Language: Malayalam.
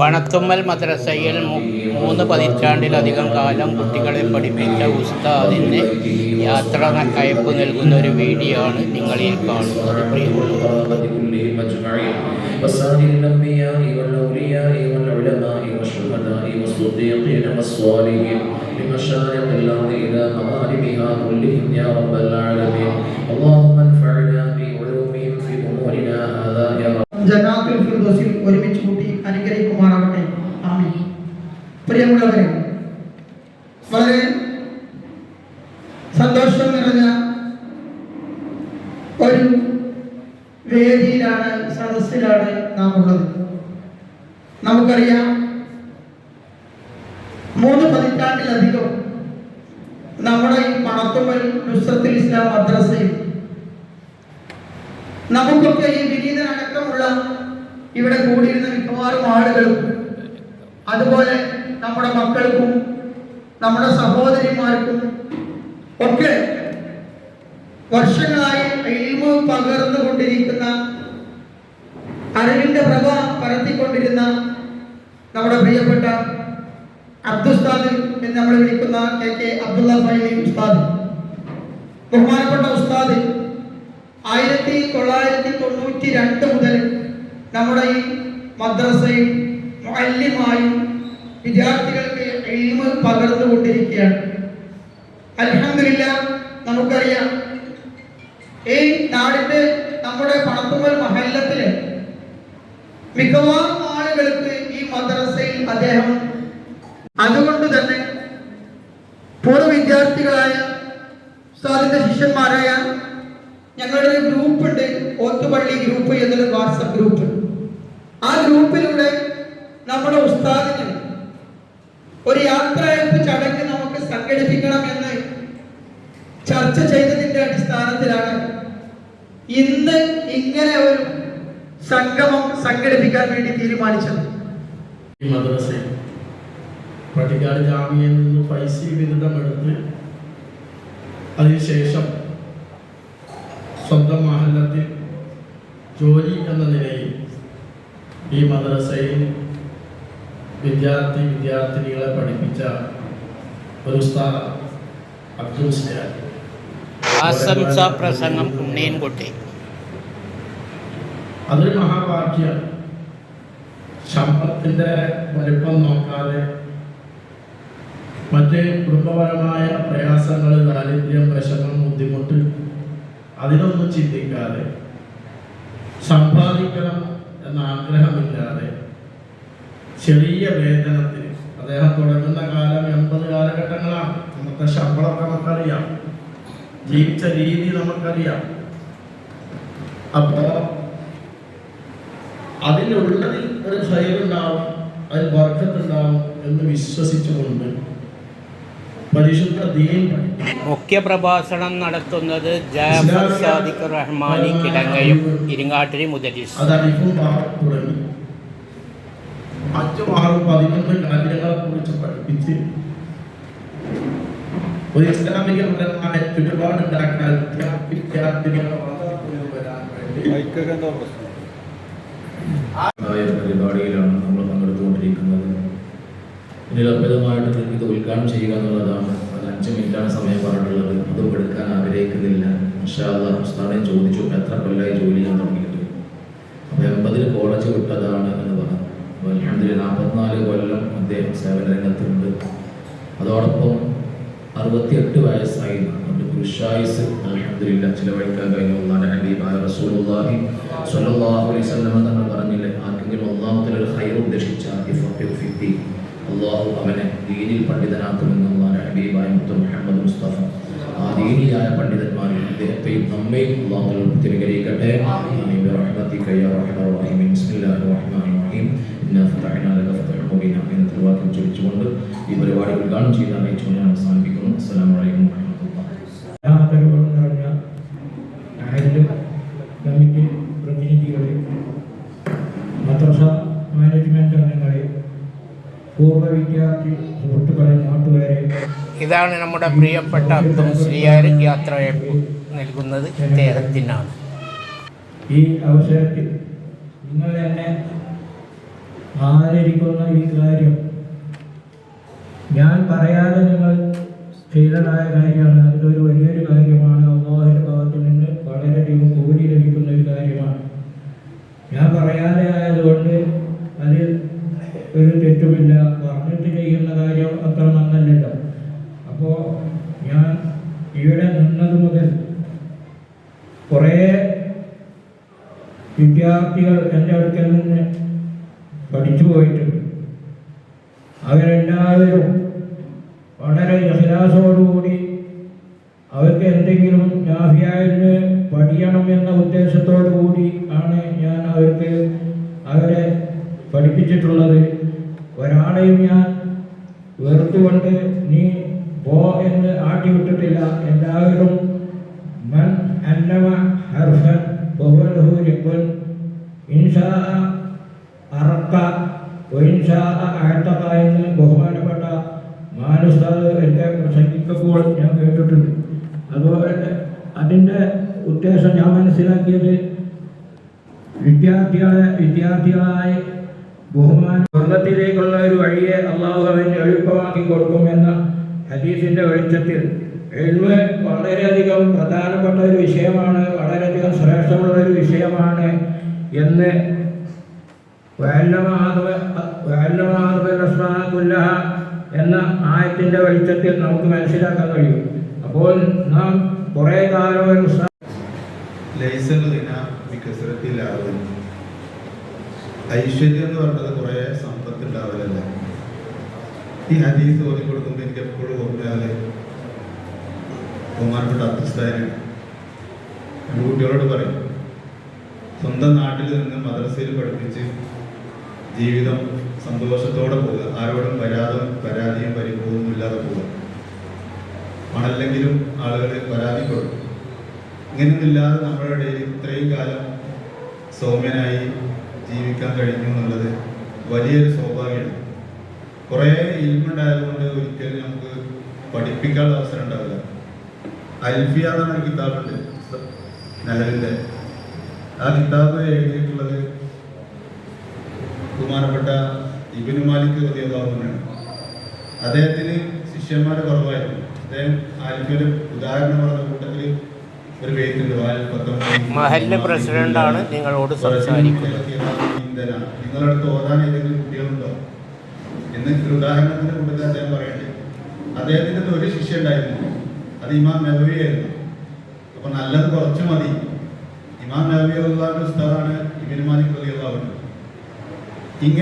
പണത്തുമ്മൽ മദ്രസയിൽ മു- മൂന്ന് പതിറ്റാണ്ടിലധികം കാലം കുട്ടികളെ പഠിപ്പിച്ച ഉസ്താദിന് യാത്ര അയപ്പ് നൽകുന്ന ഒരു വീഡിയോ ആണ് നിങ്ങളിൽ കാണുന്നത് പ്രിയമുള്ളവർ كلهم أجمعين وسائر الأنبياء والأولياء والعلماء والشهداء والصديقين والصالحين بمشارق الأرض إلى مغاربها كلهم يا رب العالمين اللهم انفعنا بعلومهم في أمورنا هذا يا رب ജനാത്തുൽ ഫിർദൗസിൽ ഒരുമിച്ച് പ്രിയമുള്ളവരെ വളരെ സന്തോഷം നിറഞ്ഞ ഒരു വേദിയിലാണ് സദസ്സിലാണ് നാം ഉള്ളത് നമുക്കറിയാം മൂന്ന് പതിറ്റാണ്ടിലധികം നമ്മുടെ ഈ പണത്തുമ്മൽ നുസത്തിൽ ഇസ്ലാം മദ്രസയിൽ നമുക്കൊക്കെ ഈ വിനീതനടക്കമുള്ള ഇവിടെ കൂടിയിരുന്ന മിക്കവാറും ആളുകളും അതുപോലെ നമ്മുടെ മക്കൾക്കും നമ്മുടെ സഹോദരിമാർക്കും ഒക്കെ വർഷങ്ങളായി പകർന്നു പകർന്നുകൊണ്ടിരിക്കുന്ന അറിവിന്റെ പ്രഭ പരത്തിക്കൊണ്ടിരുന്ന നമ്മുടെ പ്രിയപ്പെട്ട അബ്ദുസ്താദ് എന്ന് നമ്മൾ വിളിക്കുന്ന കെ കെ അബ്ദുള്ള ഫൈലി ഉസ്താദ്. ബഹുമാനപ്പെട്ട ഉസ്താദ് ആയിരത്തി തൊള്ളായിരത്തി തൊണ്ണൂറ്റി രണ്ട് മുതൽ നമ്മുടെ ഈ മദ്രസയിൽ മുഅല്ലിമായും വിദ്യാർത്ഥികൾക്ക് എൽമ് പകർന്നുകൊണ്ടിരിക്കുകയാണ് അലഹമില്ല നമുക്കറിയാം. ഈ നാടിന്റെ നമ്മുടെ പണത്തുമ്മൽ മഹല്ലത്തിൽ മിക്കവാറും ആളുകൾക്ക് ഈ മദ്രസയിൽ അദ്ദേഹം അതുകൊണ്ട് തന്നെ പൂർവ വിദ്യാർത്ഥികളായ ഉസ്താദിന്റെ ശിഷ്യന്മാരായ ഞങ്ങളുടെ ഒരു ഗ്രൂപ്പ് ഉണ്ട് ഓത്തുപള്ളി ഗ്രൂപ്പ് എന്നൊരു വാട്സപ്പ് ഗ്രൂപ്പ്. ആ ഗ്രൂപ്പിലൂടെ നമ്മുടെ ഉസ്താദിന് ഒരു യാത്രയയപ്പ് ചടങ്ങ് നമുക്ക് സംഘടിപ്പിക്കണം എന്ന് ചർച്ച ചെയ്തതിന്റെ അടിസ്ഥാനത്തിലാണ് ഇന്ന് ഇങ്ങനെ ഒരു സംഗമം സംഘടിപ്പിക്കാൻ വേണ്ടി തീരുമാനിച്ചത്. മദ്രസയിൽ ജാമ്യയിൽ നിന്ന് ഫൈസി ബിരുദമെടുത്ത് അതിനുശേഷം സ്വന്തം മഹല്ലത്തിൽ ജോലി എന്ന നിലയിൽ ഈ മദ്രസയിൽ വിദ്യാർത്ഥി വിദ്യാർത്ഥിനികളെ പഠിപ്പിച്ച ഒരു അബ്ദുൽ ആശംസാ പ്രസംഗം ഉണ്ണീൻകുട്ടി. അതൊരു മഹാവാക്യം ശമ്പളത്തിന്റെ വലിപ്പം നോക്കാതെ മറ്റേ കുടുംബപരമായ പ്രയാസങ്ങൾ ദാരിദ്ര്യം വിഷമം ബുദ്ധിമുട്ട് അതിനൊന്നും ചിന്തിക്കാതെ സമ്പാദിക്കണം എന്ന ആഗ്രഹമില്ലാതെ ചെറിയ വേതനത്തിന്. അദ്ദേഹം തുടങ്ങുന്ന കാലം എൺപത് കാലഘട്ടങ്ങളാണ്. നമുക്ക് ശമ്പളം നമുക്കറിയാം. ജീവിച്ച രീതി നമുക്കറിയാം. അപ്പോ അതിലുള്ളതിൽ ഒരു ഫയലുണ്ടാവും അതിൽ വർക്കത്തുണ്ടാവും എന്ന് വിശ്വസിച്ചുകൊണ്ട് പരിശുദ്ധ ദീൻ മുഖ്യ പ്രഭാഷണം നടത്തുന്നത് ജാഫർ സാദിഖ് റഹ്മാനി കിടങ്ങയും ഇരിങ്ങാട്ടിരി മുതലിസ് അതാണ് അരിഫും തുടങ്ങി അഞ്ചും ആറും പതിനൊന്ന് കാര്യങ്ങളെ കുറിച്ച് പഠിപ്പിച്ച് ഒരു ഇസ്ലാമിക ചുറ്റുപാടുണ്ടാക്കാൻ ചുറ്റുപാട് വിദ്യാർത്ഥികളെ വളർത്തിക്കൊണ്ടുവരാൻ വേണ്ടി പരിപാടിയിലാണ് നമ്മൾ പങ്കെടുത്തുകൊണ്ടിരിക്കുന്നത്. നിരർപ്പിതമായിട്ട് ഇത് ഉദ്ഘാടനം ചെയ്യുക എന്നുള്ളതാണ്. അത് അഞ്ച് മിനിറ്റാണ് സമയം പറഞ്ഞിട്ടുള്ളത്. അതും എടുക്കാൻ ആഗ്രഹിക്കുന്നില്ല. ഉസ്താദിനെ ചോദിച്ചു എത്ര കൊല്ലമായി ജോലി ചെയ്യാൻ തുടങ്ങിയിട്ട്. അപ്പം എൺപതിൽ കോളേജ് വിട്ടതാണ് എന്ന് പറഞ്ഞു അപ്പോൾ അലഹമ്മദില്ല നാൽപ്പത്തിനാല് കൊല്ലം അദ്ദേഹം സേവന രംഗത്തുണ്ട് അതോടൊപ്പം അറുപത്തിയെട്ട് വയസ്സായി അവന്റെ പുരുഷായുസ് അലഹദില്ല ചിലവഴിക്കാൻ കഴിഞ്ഞ. ഹബീബായ റസൂലുള്ളാഹി സ്വല്ലല്ലാഹു അലൈഹി വസല്ലം തങ്ങൾ പറഞ്ഞില്ലേ ആർക്കെങ്കിലും അള്ളാഹുത്തല ഒരു ഹൈർ ഉദ്ദേശിച്ച അള്ളാഹു അവനെ ദീനിൽ പണ്ഡിതനാക്കുമെന്ന് ഒന്നാണ് ഹബീബായ മുഹമ്മദ് മുസ്തഫ. ആ ദീനിയായ പണ്ഡിതന്മാരിൽ അദ്ദേഹത്തെയും നമ്മയും അള്ളാഹു തിരികരിക്കട്ടെ ആമീൻ. ബിറഹ്മതിക യാ അർഹമർ റഹീമീൻ ബിസ്മില്ലാഹിർ റഹ്മാനിർ റഹീം. ഇന്നാ ഫതഹ്നാ ലക ഫതഹൻ മുബീന എന്ന തിരുവാക്യം ചൊല്ലിച്ചുകൊണ്ട് ഈ പരിപാടി ഉദ്ഘാടനം ചെയ്ത് അറിയിച്ചു ഞാൻ അവസാനിപ്പിക്കുന്നു. നിറഞ്ഞ കമ്മിറ്റി പ്രതിനിധികളെ മദ്രസ മാനേജ്മെന്റ് അംഗങ്ങളെ പൂർവ വിദ്യാർത്ഥി സുഹൃത്തുക്കളെ നാട്ടുകാരെ ഇതാണ് നമ്മുടെ പ്രിയപ്പെട്ട അബ്ദുൽ മുസ്ലിയാർ യാത്ര നൽകുന്നത് ഇദ്ദേഹത്തിനാണ്. ഈ അവസരത്തിൽ നിങ്ങൾ എന്നെ ആദരിക്കുന്ന ഈ കാര്യം. ഞാൻ പറയാതെ നിങ്ങൾ ചെയ്തതായ കാര്യമാണ്. അതൊരു വലിയൊരു കാര്യമാണ്. അള്ളാഹുവിന്റെ ഭാഗത്ത് നിന്ന് വളരെയധികം കൂലി ലഭിക്കുന്ന ഒരു കാര്യമാണ്. ഞാൻ പറയാതെ ആയതുകൊണ്ട് അതിൽ ഒരു തെറ്റുമില്ല. പറഞ്ഞിട്ട് ചെയ്യുന്ന കാര്യം അത്ര നന്നല്ലല്ലോ. അപ്പോൾ ഞാൻ ഇവിടെ നിന്നത് മുതൽ കുറേ വിദ്യാർത്ഥികൾ എന്റെ അടുക്കൽ പഠിച്ചു പോയിട്ടുണ്ട്. അവരെല്ലാവരും വളരെ ഇഹ്ലാസോടുകൂടി അവർക്ക് എന്തെങ്കിലും നാഫിയായിന് പഠിക്കണം എന്ന ഉദ്ദേശത്തോടു കൂടി ആണ് ഞാൻ അവർക്ക് അവരെ പഠിപ്പിച്ചിട്ടുള്ളത്. ഒരാളെയും ഞാൻ വെറുത്തുകൊണ്ട് നീ പോ എന്ന് ആട്ടി വിട്ടിട്ടില്ല എല്ലാവരും മൻ അന്നമ ഹർഫൻ ബഹുലഹു രപ്പൻ ഇൻഷാ അറക്ക ഒയിൻഷാ അഴത്തക്ക എന്ന് ബഹുമാനപ്പെട്ട മാനുസ്താദ് എന്റെ പ്രസംഗിക്കുമ്പോൾ ഞാൻ കേട്ടിട്ടുണ്ട്. അതുപോലെ അതിന്റെ ഉദ്ദേശം ഞാൻ മനസ്സിലാക്കിയത് വിദ്യാർത്ഥികളെ വിദ്യാർത്ഥികളായി ബഹുമാന സ്വർഗത്തിലേക്കുള്ള ഒരു വഴിയെ അള്ളാഹു അവന് എളുപ്പമാക്കി കൊടുക്കുമെന്ന ഹദീസിന്റെ വെളിച്ചത്തിൽ എഴുവ് വളരെയധികം പ്രധാനപ്പെട്ട ഒരു വിഷയമാണ് വളരെയധികം ശ്രേഷ്ഠമുള്ള ഒരു വിഷയമാണ് എന്ന് എന്ന ആയത്തിന്റെ വെളിച്ചത്തിൽ നമുക്ക് മനസ്സിലാക്കാൻ കഴിയും. അപ്പോൾ നാം കുറേ കാലം ഐശ്വര്യം എന്ന് പറഞ്ഞത് കുറേ സമ്പത്ത് ഉണ്ടാവലല്ല ഈ ഹദീസ് ഓടി കൊടുക്കുമ്പോൾ എനിക്ക് എപ്പോഴും ഓർമ്മയാൽ ബഹുമാനപ്പെട്ട അബ്ദുസ്ഥാനാണ് എന്റെ കുട്ടികളോട് പറയും സ്വന്തം നാട്ടിൽ നിന്ന് മദ്രസയിൽ പഠിപ്പിച്ച് ജീവിതം സന്തോഷത്തോടെ പോവുക. ആരോടും പരാതും പരാതിയും പരിഭവവും ഇല്ലാതെ പോവുക. മണല്ലെങ്കിലും ആളുകൾ പരാതിപ്പെടും. ഇങ്ങനെയൊന്നുമില്ലാതെ നമ്മളുടെ ഇത്രയും കാലം സൗമ്യനായി ജീവിക്കാൻ കഴിഞ്ഞു എന്നുള്ളത് വലിയൊരു സൗഭാഗ്യമാണ് കുറേ ഇൽമുണ്ടായതുകൊണ്ട് ഒരിക്കലും നമുക്ക് പഠിപ്പിക്കാനുള്ള അവസരം ഉണ്ടാവില്ല. അൽഫിയ എന്നൊരു കിതാബുണ്ട്. നിലവിന്റെ ആ കിതാബ് എഴുതിയിട്ടുള്ളത് ബഹുമാനപ്പെട്ട ഇബിന് മാലിക് പ്രതിയോധാവുന്നതാണ് അദ്ദേഹത്തിന് ശിഷ്യന്മാർ കുറവായിരുന്നു. അദ്ദേഹം ആൽഫിയുടെ ഉദാഹരണം പറഞ്ഞ കൂട്ടത്തിൽ ഒരു മഹല്ല് പ്രസിഡന്റാണ് നിങ്ങളോട് സംസാരിക്കുന്നത്. നിങ്ങളുടെ അടുത്ത് ഓതാൻ ഏതെങ്കിലും കുട്ടികളുണ്ടോ? എന്ന് ഒരു ഉദാഹരണത്തിന്റെ കൂട്ടത്തിൽ അദ്ദേഹം പറയണ്ടേ അദ്ദേഹത്തിന്റെ ഒരു ശിഷ്യ ഉണ്ടായിരുന്നു. അത് ഇമാം നബവി ആയിരുന്നു. അപ്പൊ നല്ലത് കുറച്ച് മതി. ഇമാം നബി ഒരു ഉസ്താദാണ് ഇബിൻ മാലിക് റളിയല്ലാഹു അൻഹു ഇങ്ങനെ